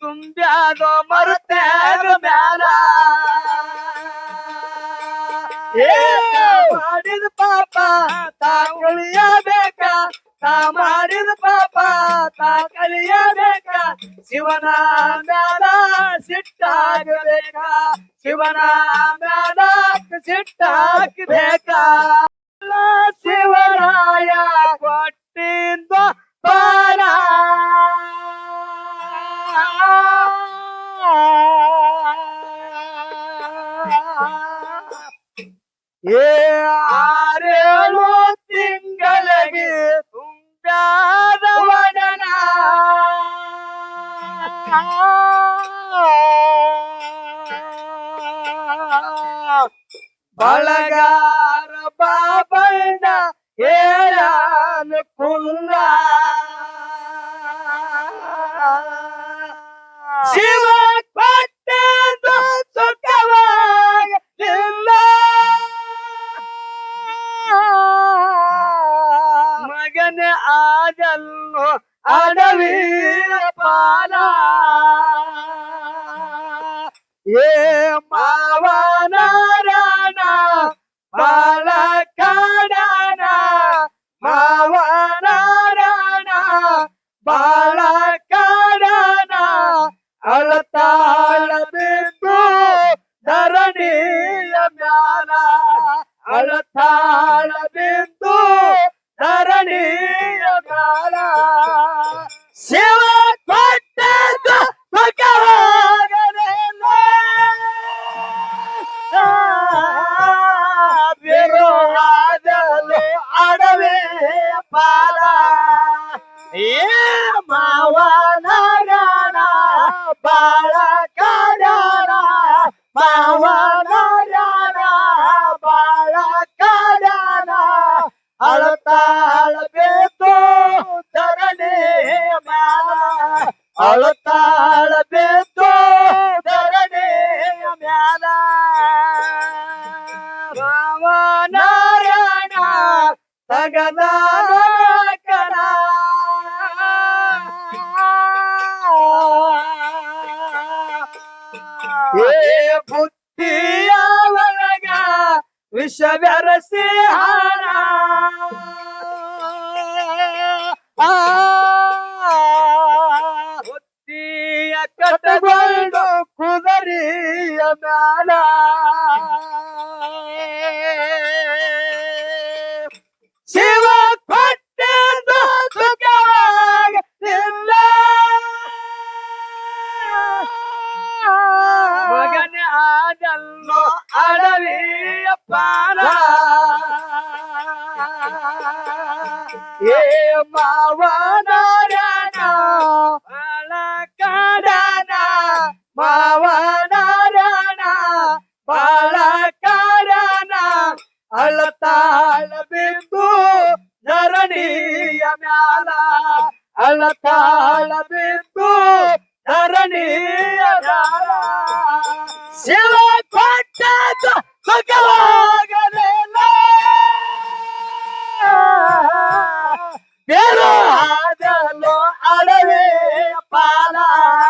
ತುಂಬ್ಯಾದೋ ಮರುತ್ಯಾಗ ಏ ಮಾಡಿದ ಪಾಪ ತಾ ಕಳಿಯಬೇಕ ತಾ ಮಾಡಿದ ಪಾಪ ತಾ ಶಿವನ ಮ್ಯಾಲ ಸಿಟ್ಟಾಗಬೇಕ? ಶಿವನ ಮ್ಯಾಲ ಸಿಟ್ಟಾಗಬೇಕ ಶಿವರಾಯ ಕೊಟ್ಟಿಂದ ಬಾರ ಏ ಆರೇಳು ತಿಂಗಳಿಗೆ ತುಂಬ್ಯಾದ ವದನ బళగార బాబండ ఏలాను కుందా శివ పట్టదు సుఖవాగ మగన ఆజల్ను అడవి పాలా ఏ Yeah. ಒಳಗ ವಿಷ ಬೆರಸಿ ಹಾರ ಬುದ್ಧಿಯ ಕಟಗೊಂಡು ಕುದರಿಯ ಮ್ಯಾಲ ಶಿವ ಕೊಟ್ಟದ್ದು కాదల్లో అడవియపారా ఏ మావనారాయణ బాలకారాయణ మావనారాయణ బాలకారాయణ అలతాళ బిందు ధరణీయ మ్యాల అలతాళ బిందు ధరణీయ మ్యాల Silopatata, Pakawaganela, Pala.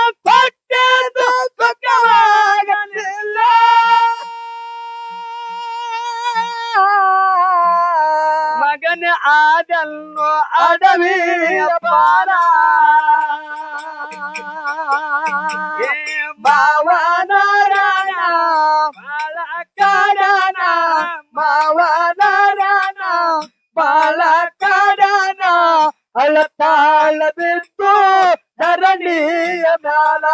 ఆడల్లో అడవి భావనారాయణ బాలకరణ భావనారాయణ బాలకరణ అలతాళ బిందు ధరణీయ మేళ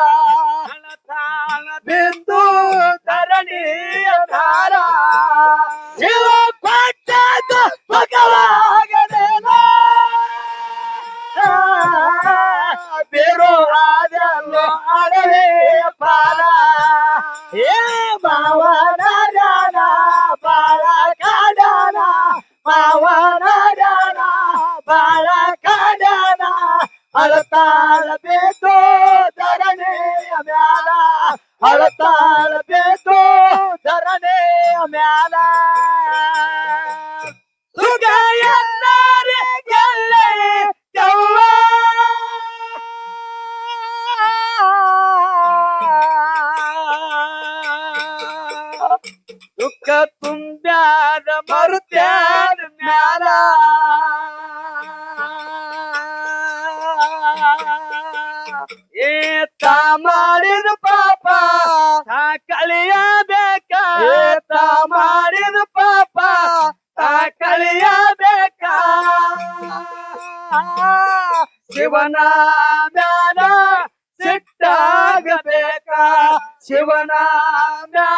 ಮ್ಯಾಲ ಅಳತಾಳ ಬೇಕು ಧರಣೆಯ ಮ್ಯಾಲ ಸುಖ ಎಲ್ಲರೆ ಗೆಲ್ಲೆ ಯವ್ವ. ದುಃಖ ತುಂಬ್ಯಾದ ಮರುತ್ಯಾದ ಮ್ಯಾಲ ಏ ತಾ ಮಾಡಿದ ಪಾಪ ಕಳಿಯಬೇಕ ಏ ತಾ ಮಾಡಿದ ಪಾಪ ಕಳಿಯಬೇಕ ಶಿವನ ಮ್ಯಾನ ಸಿಟ್ಟಾಗಬೇಕ. ಶಿವನ ಮ್ಯಾಲ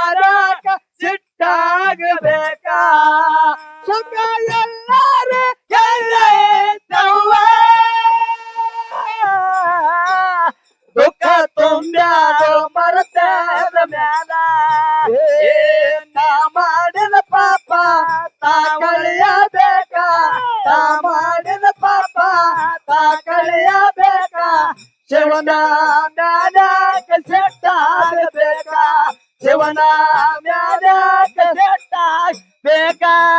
নমস্কার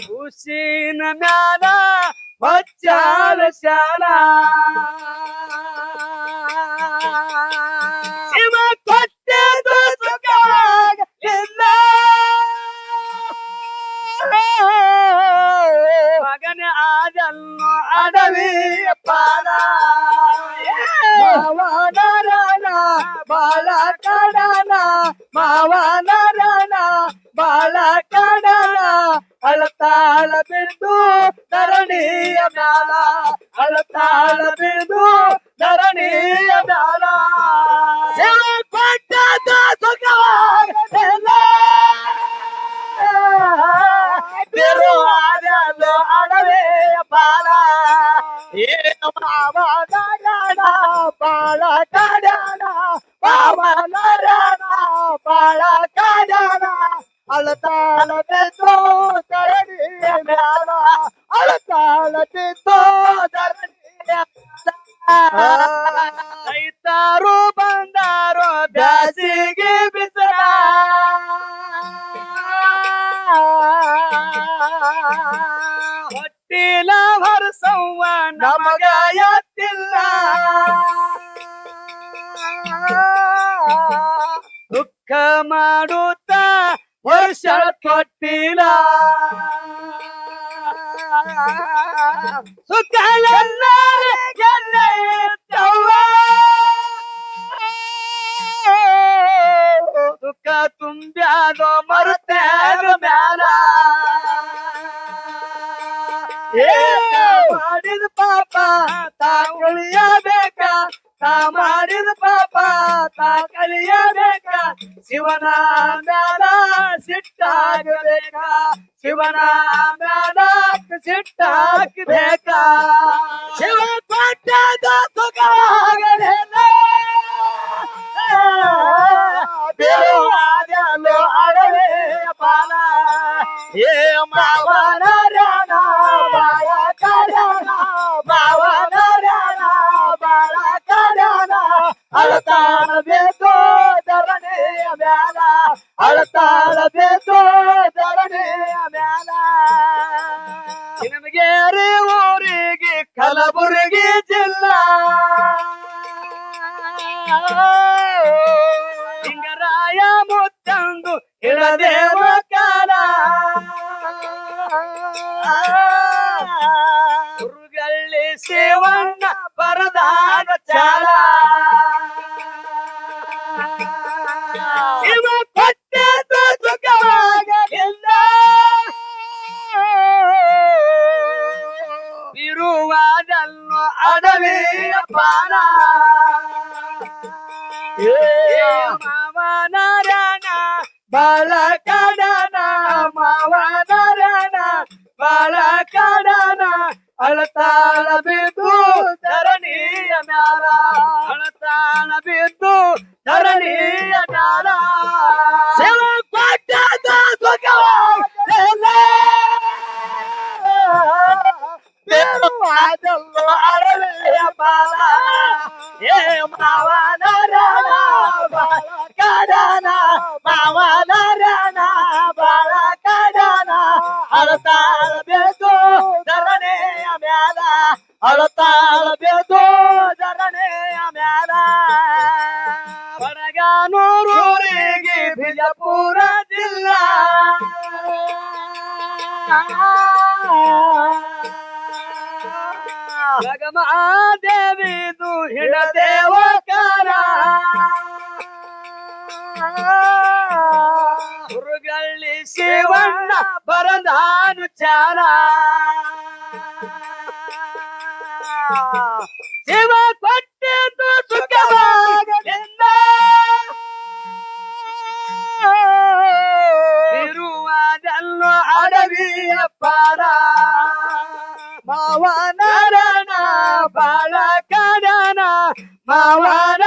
ಹುಸಿನ ಮ್ಯಾಲ ಹೊಚ್ಚಾಲ ಶಾಲ ಶಿವ ಕೊಟ್ಟದು ಸುಖವಾಗಿಲ್ಲ ಮಗನ ಆದನ್ನು ಅಡವಿಯ ಪಾಲ ಮಾವನರನ ಬಾಳ ಕಡನ ಮಾವನರನ ಬಾಳ ಕಡನ ಅಳತಾಳ ಬಿದ್ದು ಧರಣಿಯ ಮ್ಯಾಲ ಅಳತಾಳ ಬಿದ್ದು ಧರಣಿಯ ಮ್ಯಾಲ ಶಿವ ಕೊಟ್ಟದ್ದು ಮಾಡುತ್ತ? ವರ್ಷ ಕೊಟ್ಟಿಲ್ಲ ಸುತ್ತಲೆಲ್ಲ. ದುಃಖ ತುಂಬ್ಯಾದೋ ಮರುತ್ಯಾಗ ಮ್ಯಾಲ. ಮಾಡಿದ ಪಾಪ ತಾ ಕಳಿಯಬೇಕ ತಾ ಮಾಡಿದ ಪಾಪ ತಾ ಕಳಿಯಬೇಕ ಶಿವನ ಮ್ಯಾಲ ಸಿಟ್ಟಾಗಬೇಕ ಶಿವನ ಮ್ಯಾಲ ಸಿಟ್ಟಾಗಬೇಕ ಶಿವ ಕೊಟ್ಟದ ಸುಖವಾಗಲಿಲ್ಲ ಬೇವಾದಲು ಅಡವೆ ಬಾಲ ಏ ಮಾವನ ಅಳತಾಳಬೇಕು ಧರಣಿಯ ಮ್ಯಾಲ ಅಳತಾಳಬೇಕು ಧರಣಿಯ ಮ್ಯಾಲ. ನಿಮಗೇರಿ ಊರಿಗೆ ಕಲಬುರಗಿ ಜಿಲ್ಲಾ. ಲಿಂಗರಾಯ ಮುತ್ತಂದು ಇಳದೇವ माना मावाना राणा बाला काढाना मावाना राणा बाला काढाना ಬೇರುವಾದಲ್ಲೋ ಅರಳೆಯ ಬಾಲ ಏ ಮಾವನ ರಣ ಬಾಳ ಕಡನ ಮಾವನ ರಣ ಬಾಳ ಕಡನ ಅಳತಾಳ ಬೇಕು ಧರಣೆಯ ಮ್ಯಾಲ ಅಳತಾಳ ಬೇಕು ಧರಣೆಯ ಮ್ಯಾಲ ಬಡಗಾನೂರೂರಿಗೆ ಬಿಜಾಪುರ ಜಿಲ್ಲಾ ಜಗಮಾದೇವಿದು ಹಿಡದೇವಕಾರ ಹುರುಗಳ್ಳಿ ಶಿವಣ್ಣ ಬರದಾನು ಚಾರ. ಶಿವ ಕೊಟ್ಟಿದ್ದು Palakadana, Mawana.